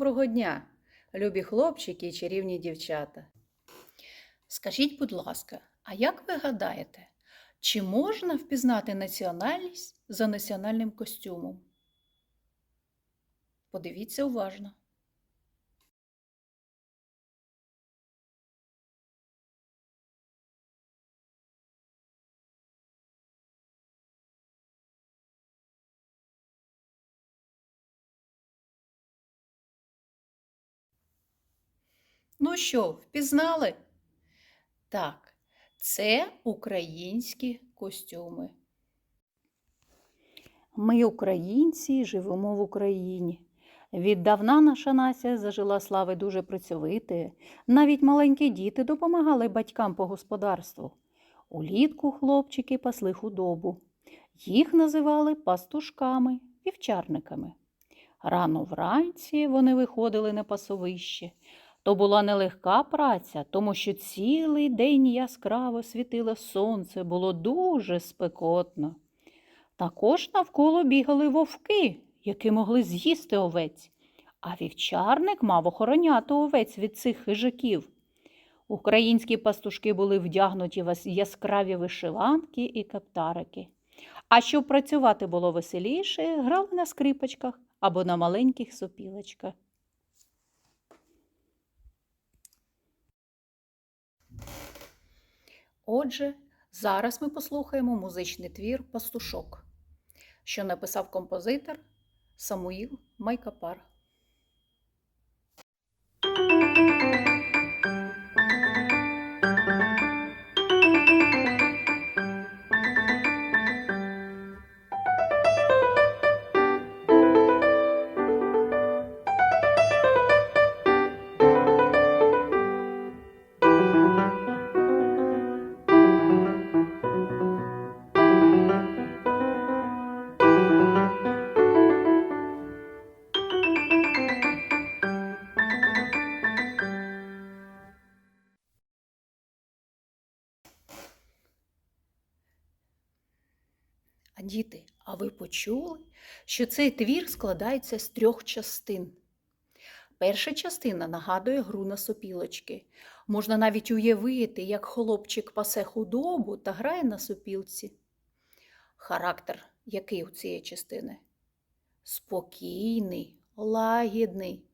Доброго дня, любі хлопчики і чарівні дівчата. Скажіть, будь ласка, а як ви гадаєте, чи можна впізнати національність за національним костюмом? Подивіться уважно. Ну що, впізнали? Так, це українські костюми. Ми, українці, живемо в Україні. Віддавна наша нація зажила слави дуже працьовити. Навіть маленькі діти допомагали батькам по господарству. Улітку хлопчики пасли худобу. Їх називали пастушками, вівчарниками. Рано вранці вони виходили на пасовище. То була нелегка праця, тому що цілий день яскраво світило сонце, було дуже спекотно. Також навколо бігали вовки, які могли з'їсти овець, а вівчарник мав охороняти овець від цих хижаків. Українські пастушки були вдягнуті в яскраві вишиванки і каптарики. А щоб працювати було веселіше, грали на скрипочках або на маленьких сопілочках. Отже, зараз ми послухаємо музичний твір Пастушок, що написав композитор Самуїл Майкапар. Діти, а ви почули, що цей твір складається з трьох частин? Перша частина нагадує гру на сопілочки. Можна навіть уявити, як хлопчик пасе худобу та грає на сопілці. Характер який у цієї частини? Спокійний, лагідний.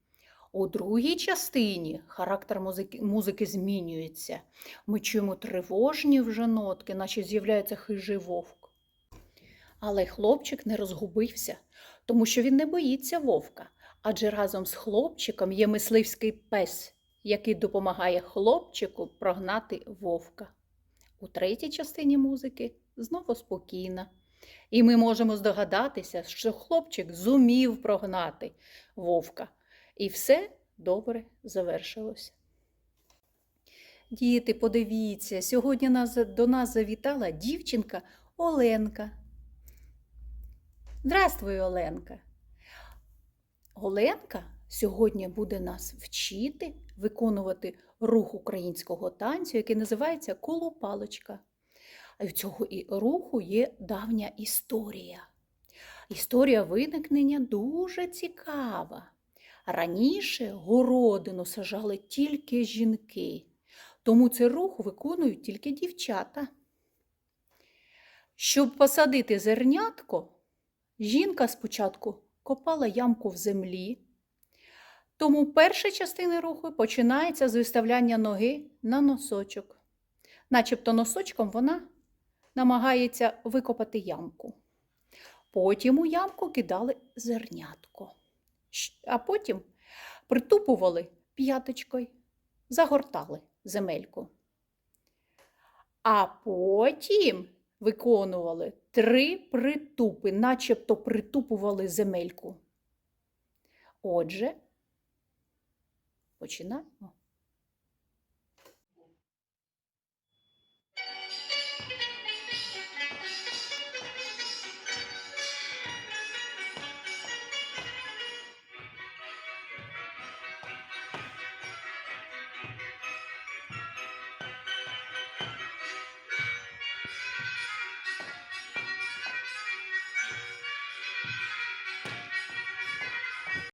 У другій частині характер музики, музики змінюється. Ми чуємо тривожні вже нотки, наче з'являється хижий вовк. Але хлопчик не розгубився, тому що він не боїться вовка, адже разом з хлопчиком є мисливський пес, який допомагає хлопчику прогнати вовка. У третій частині музики знову спокійна. І ми можемо здогадатися, що хлопчик зумів прогнати вовка. І все добре завершилось. Діти, подивіться, сьогодні до нас завітала дівчинка Оленка. Здравствуй, Оленка. Оленка сьогодні буде нас вчити виконувати рух українського танцю, який називається колопалочка. В цього і руху є давня історія. Історія виникнення дуже цікава. Раніше городину сажали тільки жінки, тому цей рух виконують тільки дівчата. Щоб посадити зернятко, жінка спочатку копала ямку в землі, тому перша частина руху починається з виставляння ноги на носочок. Начебто носочком вона намагається викопати ямку. Потім у ямку кидали зернятко, а потім притупували п'яточкою, загортали земельку. А потім виконували три притупи, начебто притупували земельку. Отже, починаємо.